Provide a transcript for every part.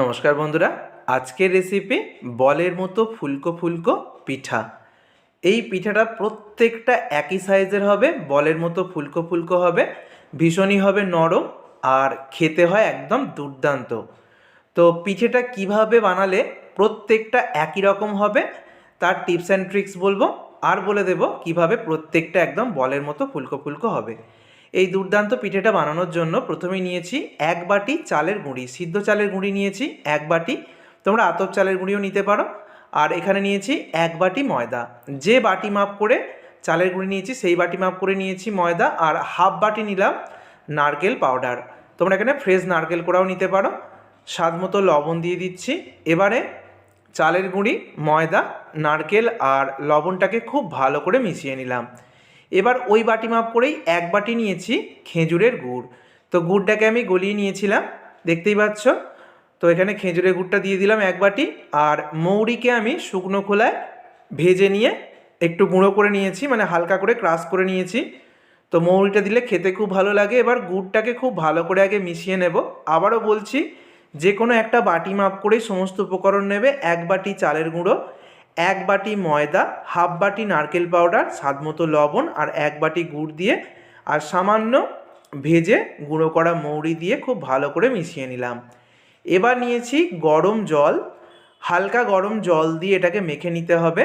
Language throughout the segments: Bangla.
নমস্কার বন্ধুরা, আজকের রেসিপি বলের মতো ফুলকো ফুলকো পিঠা। এই পিঠাটা প্রত্যেকটা একই সাইজের হবে, বলের মতো ফুলকো ফুলকো হবে, ভীষণই হবে নরম আর খেতে হয় একদম দুর্দান্ত। তো পিঠেটা কীভাবে বানালে প্রত্যেকটা একই রকম হবে, তার টিপস অ্যান্ড ট্রিক্স বলব, আর বলে দেব কীভাবে প্রত্যেকটা একদম বলের মতো ফুলকো ফুলকো হবে। এই দুর্দান্ত পিঠেটা বানানোর জন্য প্রথমে নিয়েছি এক বাটি চালের গুঁড়ি, সিদ্ধ চালের গুঁড়ি নিয়েছি এক বাটি। তোমরা আতপ চালের গুঁড়িও নিতে পারো। আর এখানে নিয়েছি এক বাটি ময়দা। যে বাটি মাপ করে চালের গুঁড়ি নিয়েছি, সেই বাটি মাপ করে নিয়েছি ময়দা। আর হাফ বাটি নিলাম নারকেল পাউডার। তোমরা এখানে ফ্রেশ নারকেল কোড়াও নিতে পারো। স্বাদ মতো লবণ দিয়ে দিচ্ছি। এবারে চালের গুঁড়ি, ময়দা, নারকেল আর লবণটাকে খুব ভালো করে মিশিয়ে নিলাম। এবার ওই বাটি মাপ করেই এক বাটি নিয়েছি খেজুরের গুড়। তো গুড়টাকে আমি গলিয়ে নিয়েছিলাম, দেখতেই পাচ্ছ? তো এখানে খেজুরের গুড়টা দিয়ে দিলাম এক বাটি, আর মৌরিকে আমি শুকনো খোলায় ভেজে নিয়ে একটু গুঁড়ো করে নিয়েছি মানে হালকা করে ক্রাশ করে নিয়েছি। তো মৌরিটা দিলে খেতে খুব ভালো লাগে, এবার গুড়টাকে খুব ভালো করে আগে মিশিয়ে নেব। আবারও বলছি, যে কোনো একটা বাটি মাপ করেই সমস্ত উপকরণ নেবে, এক বাটি চালের গুঁড়ো এক বাটি ময়দা, হাফ বাটি নারকেল পাউডার, স্বাদ মতো লবণ আর এক বাটি গুড় দিয়ে আর সামান্য ভেজে গুঁড়ো করা মৌরি দিয়ে খুব ভালো করে মিশিয়ে নিলাম। এবার নিয়েছি গরম জল, হালকা গরম জল দিয়ে এটাকে মেখে নিতে হবে।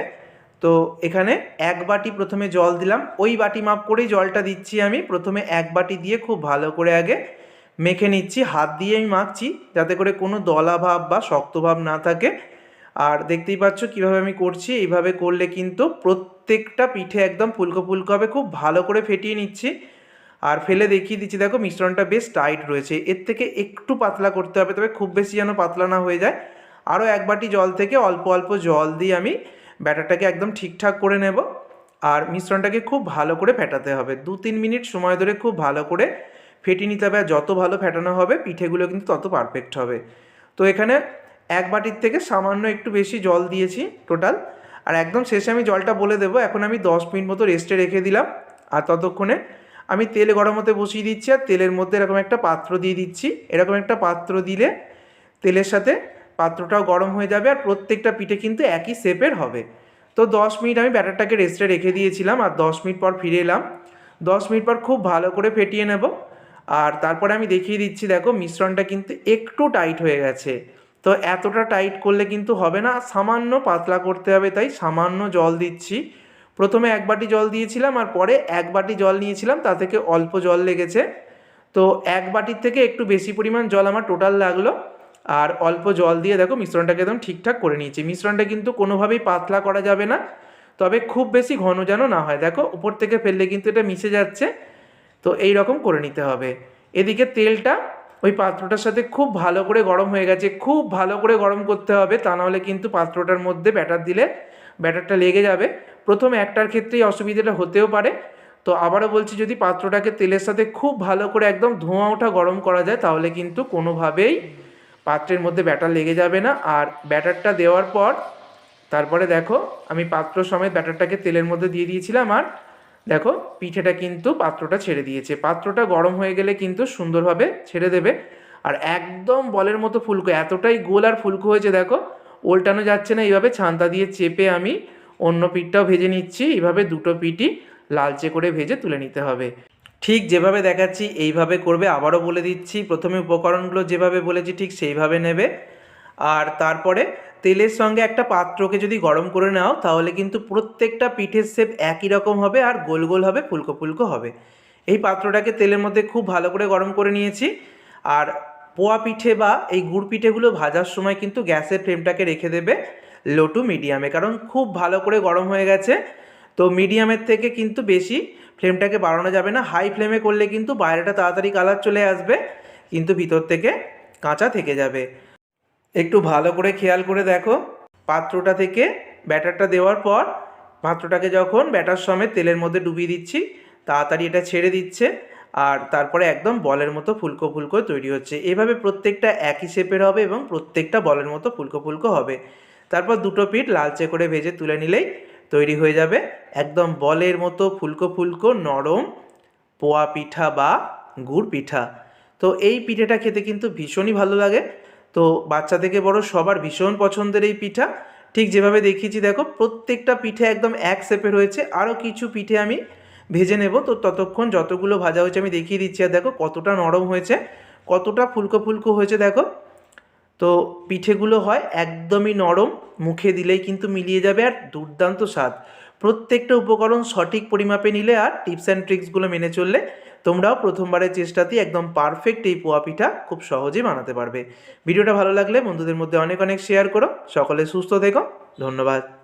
তো এখানে এক বাটি প্রথমে জল দিলাম, ওই বাটি মাপ করেই জলটা দিচ্ছি আমি। প্রথমে এক বাটি দিয়ে খুব ভালো করে আগে মেখে নিচ্ছি, হাত দিয়ে আমি মাখছি যাতে করে কোনো দলা ভাব বা শক্ত ভাব না থাকে। আর দেখতেই পাচ্ছ কীভাবে আমি করছি, এইভাবে করলে কিন্তু প্রত্যেকটা পিঠে একদম ফুলকো ফুলকো হবে, খুব ভালো করে ফেটিয়ে নিচ্ছি। আর ফেলে দেখিয়ে দিচ্ছি, দেখো মিশ্রণটা বেশ টাইট রয়েছে, এর থেকে একটু পাতলা করতে হবে, তবে খুব বেশি যেন পাতলা না হয়ে যায়। আরও এক বাটি জল থেকে অল্প অল্প জল দিয়ে আমি ব্যাটারটাকে একদম ঠিকঠাক করে নেব। আর মিশ্রণটাকে খুব ভালো করে ফেটাতে হবে, দু তিন মিনিট সময় ধরে খুব ভালো করে ফেটিয়ে নিতে হবে, আর যত ভালো ফেটানো হবে, পিঠেগুলো কিন্তু তত পারফেক্ট হবে। তো এখানে এক বাটির থেকে সামান্য একটু বেশি জল দিয়েছি টোটাল। আর একদম শেষে আমি জলটা বলে দেবো, এখন আমি দশ মিনিট মতো রেস্টে রেখে দিলাম। আর ততক্ষণে আমি তেল গরম হতে বসিয়ে দিচ্ছি, আর তেলের মধ্যে এরকম একটা পাত্র দিয়ে দিচ্ছি। এরকম একটা পাত্র দিলে তেলের সাথে পাত্রটাও গরম হয়ে যাবে, আর প্রত্যেকটা পিঠে কিন্তু একই শেপের হবে। তো দশ মিনিট আমি ব্যাটারটাকে রেস্টে রেখে দিয়েছিলাম, আর দশ মিনিট পর ফিরে এলাম। দশ মিনিট পর খুব ভালো করে ফেটিয়ে নেব। আর তারপরে আমি দেখিয়ে দিচ্ছি, দেখো মিশ্রণটা কিন্তু একটু টাইট হয়ে গেছে। তো এতটা টাইট করলে কিন্তু হবে না, সামান্য পাতলা করতে হবে তাই সামান্য জল দিচ্ছি। প্রথমে এক বাটি জল দিয়েছিলাম আর পরে এক বাটি জল নিয়েছিলাম, তা থেকে অল্প জল লেগেছে। তো এক বাটির থেকে একটু বেশি পরিমাণ জল আমার টোটাল লাগল আর অল্প জল দিয়ে দেখো মিশ্রণটাকে একদম ঠিকঠাক করে নিয়েছি। মিশ্রণটা কিন্তু কোনোভাবেই পাতলা করা যাবে না, তবে খুব বেশি ঘন যেন না হয়। দেখো উপর থেকে ফেললে কিন্তু এটা মিশে যাচ্ছে, তো এই রকম করে নিতে হবে। এদিকে তেলটা ওই পাত্রটার সাথে খুব ভালো করে গরম হয়ে গেছে, খুব ভালো করে গরম করতে হবে, তা নাহলে কিন্তু পাত্রটার মধ্যে ব্যাটার দিলে ব্যাটারটা লেগে যাবে। প্রথম একটার ক্ষেত্রেই অসুবিধাটা হতেও পারে। তো আবারও বলছি, যদি পাত্রটাকে তেলের সাথে খুব ভালো করে একদম ধোঁয়া ওঠা গরম করা যায়, তাহলে কিন্তু কোনোভাবেই পাত্রের মধ্যে ব্যাটার লেগে যাবে না। আর ব্যাটারটা দেওয়ার পর, তারপরে দেখো, আমি পাত্র সমেত ব্যাটারটাকে তেলের মধ্যে দিয়ে দিয়েছিলাম, আর দেখো, পিঠেটা কিন্তু পাত্রটা ছেড়ে দিয়েছে। পাত্রটা গরম হয়ে গেলে কিন্তু সুন্দরভাবে ছেড়ে দেবে। আর একদম বলের মতো ফুলকো, এতটাই গোল আর ফুলকো হয়েছে দেখো উল্টানো যাচ্ছে না। এইভাবে ছান্তা দিয়ে চেপে আমি অন্য পিঠটাও ভেজে নিচ্ছি। এইভাবে দুটো পিঠই লালচে করে ভেজে তুলে নিতে হবে। ঠিক যেভাবে দেখাচ্ছি, এইভাবে করবে। আবারও বলে দিচ্ছি, প্রথমে উপকরণগুলো যেভাবে বলেছি ঠিক সেইভাবে নেবে। আর তারপরে তেলের সঙ্গে একটা পাত্রকে যদি গরম করে নাও, তাহলে কিন্তু প্রত্যেকটা পিঠের শেপ একই রকম হবে আর গোল গোল হবে, ফুলকো ফুলকো হবে। এই পাত্রটাকে তেলের মধ্যে খুব ভালো করে গরম করে নিয়েছি। আর পোয়া পিঠে বা এই গুড় পিঠেগুলো ভাজার সময় কিন্তু গ্যাসের ফ্লেমটাকে রেখে দেবে লো টু মিডিয়ামে, কারণ খুব ভালো করে গরম হয়ে গেছে। তো মিডিয়ামের থেকে কিন্তু বেশি ফ্লেমটাকে বাড়ানো যাবে না, হাই ফ্লেমে করলে কিন্তু বাইরেটা তাড়াতাড়ি কালার চলে আসবে, কিন্তু ভিতর থেকে কাঁচা থেকে যাবে। একটু ভালো করে খেয়াল করে দেখো। পাত্রটা থেকে ব্যাটারটা দেওয়ার পর পাত্রটাকে যখন ব্যাটার সমেত তেলের মধ্যে ডুবিয়ে দিচ্ছি, তাড়াতাড়ি এটা ছেড়ে দিচ্ছে আর তারপরে একদম বলের মতো ফুলকো ফুলকো তৈরি হচ্ছে। এভাবে প্রত্যেকটা একই শেপের হবে এবং প্রত্যেকটা বলের মতো ফুলকো ফুলকো হবে। তারপর দুটো পিঠ লালচে করে ভেজে তুলে নিলেই তৈরি হয়ে যাবে। একদম বলের মতো ফুলকো ফুলকো নরম পোয়া পিঠা বা গুড় পিঠা। তো এই পিঠেটা খেতে কিন্তু ভীষণই ভালো লাগে। তো বাচ্চা থেকে বড় সবার ভীষণ পছন্দের এই পিঠা। ঠিক যেভাবে দেখিয়েছি, দেখো, প্রত্যেকটা পিঠে একদম এক শেপের রয়েছে। আরও কিছু পিঠে আমি ভেজে নেব। তো ততক্ষণ যতগুলো ভাজা হয়েছে আমি দেখিয়ে দিচ্ছি। আর দেখো, কতটা নরম হয়েছে, কতটা ফুলকো ফুলকো হয়েছে, দেখো। তো পিঠেগুলো হয় একদমই নরম, মুখে দিলেই কিন্তু মিলিয়ে যাবে আর দুর্দান্ত স্বাদ। প্রত্যেকটা উপকরণ সঠিক পরিমাপে নিলে আর টিপস অ্যান্ড ট্রিক্সগুলো মেনে চললে তোমরাও প্রথমবারের চেষ্টাতেই একদম পারফেক্ট এই পোয়া পিঠা খুব সহজেই বানাতে পারবে। ভিডিওটা ভালো লাগলে বন্ধুদের মধ্যে অনেক অনেক শেয়ার করো। সকলে সুস্থ থেকো। ধন্যবাদ।